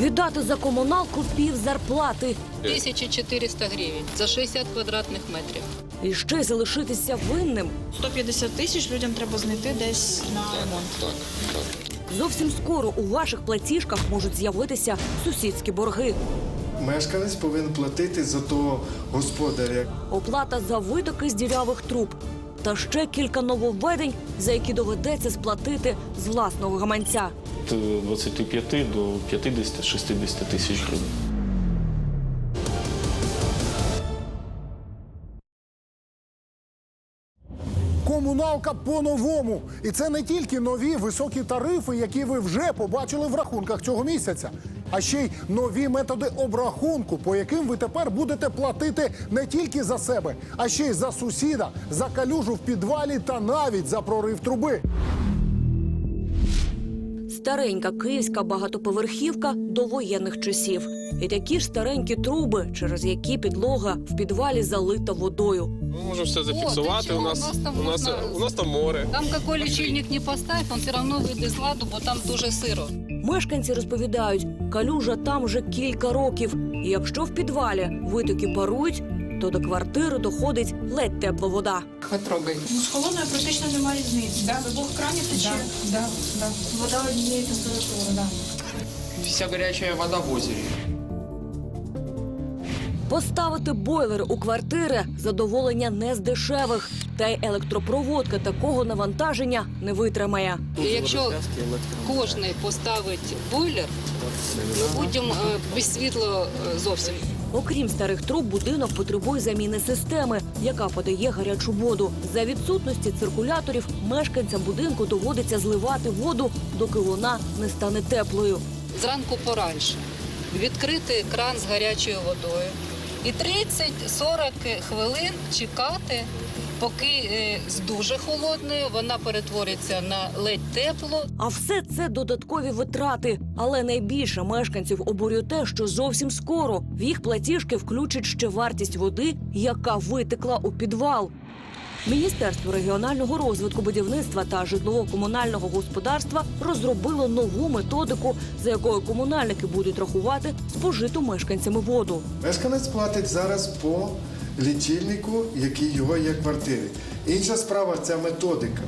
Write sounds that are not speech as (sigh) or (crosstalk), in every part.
Віддати за комуналку пів зарплати 1400 гривень за 60 квадратних метрів. і ще залишитися винним. 150 тисяч людям треба знайти десь на ремонт. Зовсім скоро у ваших платіжках можуть з'явитися сусідські борги. Мешканець повинен платити за того господаря. Оплата за витоки з дірявих труб та ще кілька нововведень, за які доведеться сплатити з власного гаманця. Від 25 до 50-60 тисяч гривень. Комуналка по-новому. І це не тільки нові високі тарифи, які ви вже побачили в рахунках цього місяця, а ще й нові методи обрахунку, по яким ви тепер будете платити не тільки за себе, а ще й за сусіда, за калюжу в підвалі та навіть за прорив труби. Старенька київська багатоповерхівка до воєнних часів. І такі ж старенькі труби, через які підлога в підвалі залита водою. Ми можемо все зафіксувати. чого? У нас, У нас там у нас, у нас там море. Там який лічильник не поставь, він все одно вийде з ладу, бо там дуже сиро. Мешканці розповідають, калюжа там вже кілька років. І якщо в підвалі витоки парують, то до квартири доходить ледь тепла вода. Потрогай. Ну, з холодною практично немає різниці. Да, з двох кранів тече. Да, да. Вода однієї температури. Да. Вся горячая вода в озере. Поставити бойлер у квартири задоволення не з дешевих. Та й електропроводка такого навантаження не витримає. Якщо кожен поставить бойлер, ми будемо е, без світла е, зовсім. Окрім старих труб, будинок потребує заміни системи, яка подає гарячу воду. За відсутності циркуляторів мешканцям будинку доводиться зливати воду, доки вона не стане теплою. Зранку поранше відкрити кран з гарячою водою і 30-40 хвилин чекати, поки е, з дуже холодною вона перетвориться на ледь тепло. А все це додаткові витрати. Але найбільше мешканців обурює те, що зовсім скоро в їх платіжки включать ще вартість води, яка витекла у підвал. Міністерство регіонального розвитку будівництва та житлово-комунального господарства розробило нову методику, за якою комунальники будуть рахувати спожиту мешканцями воду. Мешканець платить зараз по лічильнику, який його є квартири. Інша справа ця методика.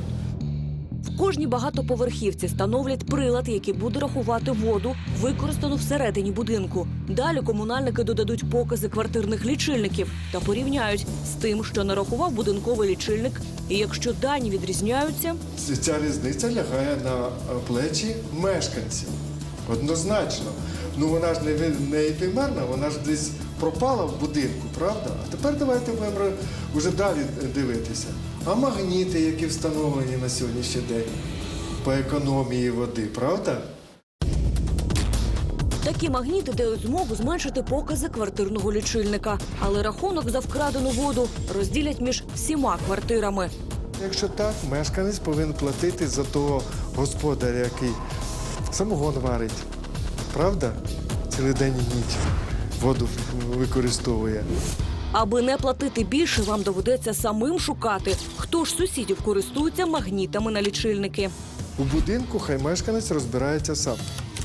В кожній багатоповерхівці становлять прилад, який буде рахувати воду, використану всередині будинку. Далі комунальники додадуть покази квартирних лічильників та порівняють з тим, що нарахував будинковий лічильник. І якщо дані відрізняються, Ця різниця лягає на е, плечі мешканців. Однозначно. Ну вона ж не, не ефемерна, вона ж десь пропала в будинку, правда? А тепер давайте будемо вже далі дивитися. А магніти, які встановлені на сьогоднішній день по економії води, правда? такі магніти дають змогу зменшити покази квартирного лічильника, але рахунок за вкрадену воду розділять між всіма квартирами. Якщо так, мешканець повинен платити за того господаря, який самогон варить. Правда? Цілий день і ніч воду використовує. Аби не платити більше, вам доведеться самим шукати, хто ж сусідів користується магнітами на лічильники. У будинку хай мешканець розбирається сам.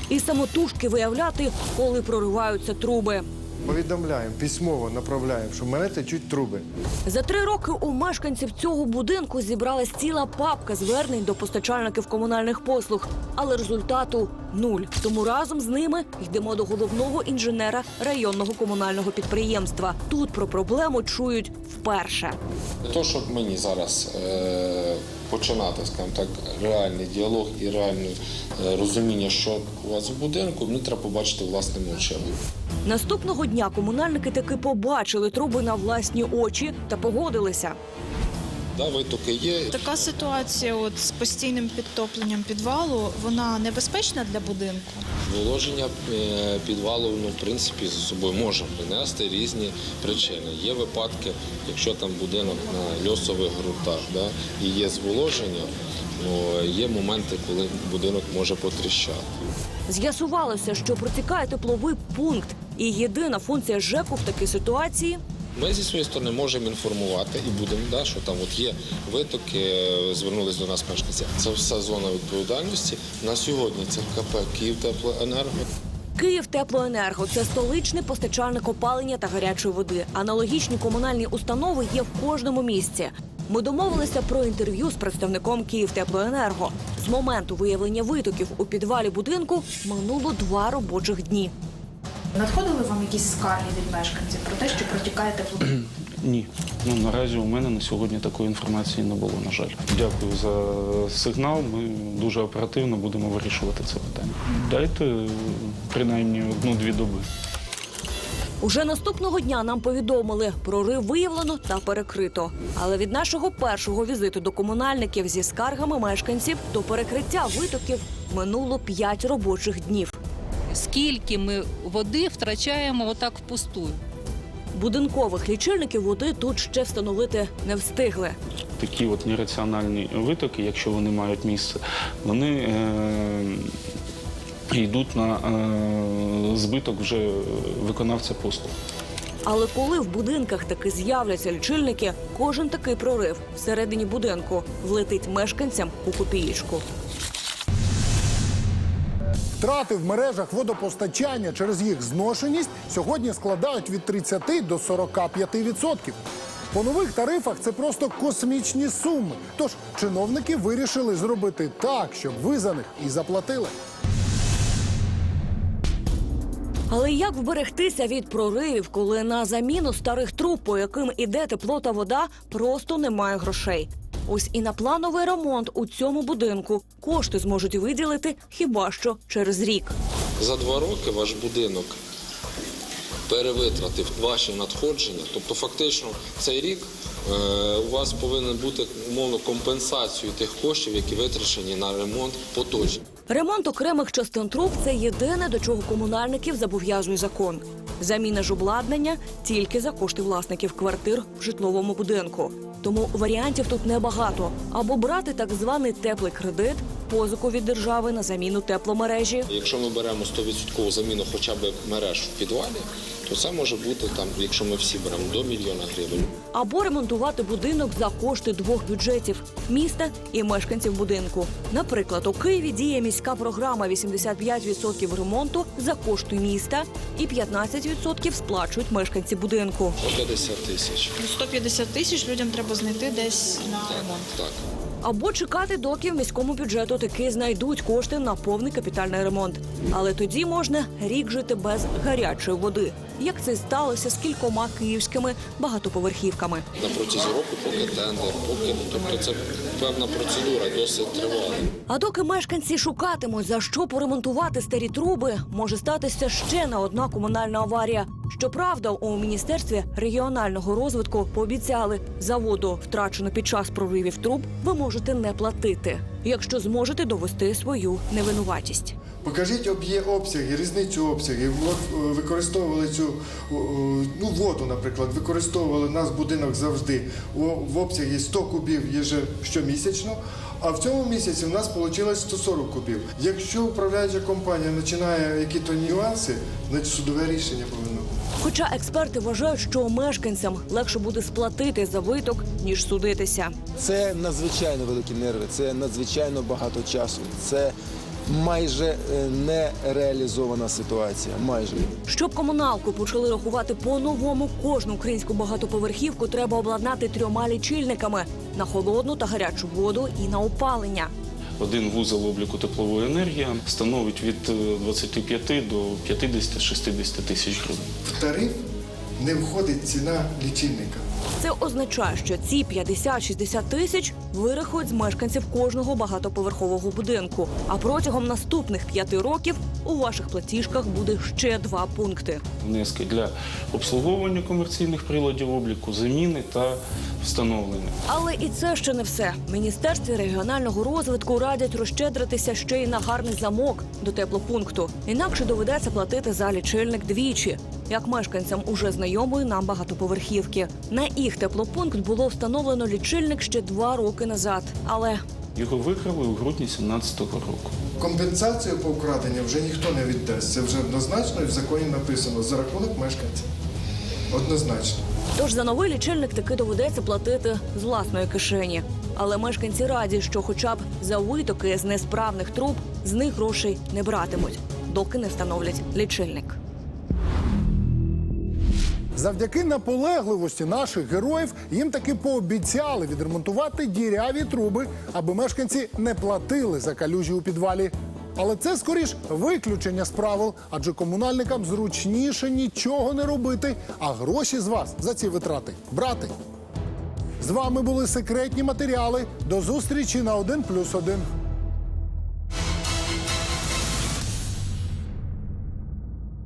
І самотужки виявляти, коли прориваються труби. Повідомляємо, письмово направляємо, що в мене течуть труби. За три роки у мешканців цього будинку зібралась ціла папка звернень до постачальників комунальних послуг, але результату нуль. Тому разом з ними йдемо до головного інженера районного комунального підприємства. Тут про проблему чують вперше. Для того, щоб мені зараз е, починати, скажімо так, реальний діалог і реальне е, розуміння, що у вас в будинку, мені треба побачити власними очима. Наступного дня комунальники таки побачили труби на власні очі та погодилися. Да, витоки є. Така ситуація от, з постійним підтопленням підвалу, вона небезпечна для будинку. Виложення е, підвалу, ну, в принципі, за собою може принести різні причини. Є випадки, якщо там будинок на льосових ґрунтах да, і є зволоження, ну, є моменти, коли будинок може потріщати. З'ясувалося, що протікає тепловий пункт, і єдина функція ЖЕКу в такій ситуації Ми зі своєї сторони можемо інформувати і будемо, да, що там от є витоки, е, звернулись до нас мешканці. Це все зона відповідальності. На сьогодні це КП «Київтеплоенерго». Київ Теплоенерго це столичний постачальник опалення та гарячої води. Аналогічні комунальні установи є в кожному місці. Ми домовилися про інтерв'ю з представником Київ Теплоенерго. З моменту виявлення витоків у підвалі будинку минуло два робочих дні. Надходили вам якісь скарги від мешканців про те, що протікає тепло? (clears throat) Ні. Ну наразі у мене на сьогодні такої інформації не було, на жаль. Дякую за сигнал. Ми дуже оперативно будемо вирішувати це питання. Дайте е, принаймні одну-дві доби. Уже наступного дня нам повідомили, прорив виявлено та перекрито. Але від нашого першого візиту до комунальників зі скаргами мешканців до перекриття витоків минуло п'ять робочих днів. Скільки ми води втрачаємо отак впустую? Будинкових лічильників води тут ще встановити не встигли. Такі от нераціональні витоки, якщо вони мають місце, вони е, йдуть на е, збиток вже виконавця послуг. Але коли в будинках таки з'являться лічильники, кожен такий прорив всередині будинку влетить мешканцям у копієчку. Втрати в мережах водопостачання через їх зношеність сьогодні складають від 30 до 45%. По нових тарифах це просто космічні суми. Тож чиновники вирішили зробити так, щоб ви за них і заплатили. Але як вберегтися від проривів, коли на заміну старих труб, по яким іде тепло та вода, просто немає грошей? Ось і на плановий ремонт у цьому будинку кошти зможуть виділити хіба що через рік. За два роки ваш будинок перевитратив ваші надходження. Тобто, фактично, цей рік е, у вас повинен бути умовно компенсацію тих коштів, які витрачені на ремонт поточний. Ремонт окремих частин труб це єдине, до чого комунальників зобов'язує закон. Заміна ж обладнання тільки за кошти власників квартир в житловому будинку. Тому варіантів тут небагато. Або брати так званий теплий кредит, позику від держави на заміну тепломережі, Якщо ми беремо 100% заміну хоча б мереж в підвалі, то це може бути там, якщо ми всі беремо до мільйона гривень. або ремонтувати будинок за кошти двох бюджетів міста і мешканців будинку. Наприклад, у Києві діє міська програма 85% ремонту за кошти міста і 15% сплачують мешканці будинку. По 50 тисяч. 150 тисяч людям треба знайти десь на ремонт. Так. Або чекати, доки в міському бюджету таки знайдуть кошти на повний капітальний ремонт. Але тоді можна рік жити без гарячої води, як це сталося з кількома київськими багатоповерхівками. На протязі року, поки тендер, поки тобто це певна процедура, досить тривала. А доки мешканці шукатимуть за що поремонтувати старі труби, може статися ще на одна комунальна аварія. Щоправда, у міністерстві регіонального розвитку пообіцяли за воду, втрачену під час проривів труб, ви можете не платити, якщо зможете довести свою невинуватість. Покажіть об'є обсяги, різницю обсягів. Е, використовували цю о, о, ну, воду, наприклад, використовували нас будинок завжди в обсягі 100 кубів єже щомісячно. А в цьому місяці в нас вийшло 140 кубів. Якщо управляюча компанія починає якісь нюанси, значить судове рішення повинно. Хоча експерти вважають, що мешканцям легше буде сплатити за виток ніж судитися. Це надзвичайно великі нерви, це надзвичайно багато часу. Це майже е, нереалізована ситуація. Майже. Щоб комуналку почали рахувати по-новому, кожну українську багатоповерхівку треба обладнати трьома лічильниками на холодну та гарячу воду і на опалення. Один вузол обліку теплової енергії становить від е, 25 до 50-60 тисяч гривень. В тариф не входить ціна лічильника. Це означає, що ці 50-60 тисяч вирахують з мешканців кожного багатоповерхового будинку. А протягом наступних п'яти років у ваших платіжках буде ще два пункти. Внески для обслуговування комерційних приладів обліку, заміни та встановлення. Але і це ще не все. Міністерстві регіонального розвитку радять розщедритися ще й на гарний замок до теплопункту. Інакше доведеться платити за лічильник двічі, як мешканцям уже знайомої нам багатоповерхівки. На їх теплопункт було встановлено лічильник ще два роки назад. Але Його викрали у грудні 2017 року. Компенсацію по вкраденню вже ніхто не віддасть. Це вже однозначно і в законі написано за рахунок мешканців. Однозначно. Тож за новий лічильник таки доведеться платити з власної кишені. Але мешканці раді, що хоча б за витоки з несправних труб з них грошей не братимуть, доки не встановлять лічильник. Завдяки наполегливості наших героїв їм таки пообіцяли відремонтувати діряві труби, аби мешканці не платили за калюжі у підвалі. Але це скоріш виключення з правил, адже комунальникам зручніше нічого не робити, а гроші з вас за ці витрати брати. З вами були секретні матеріали. До зустрічі на 1+,1.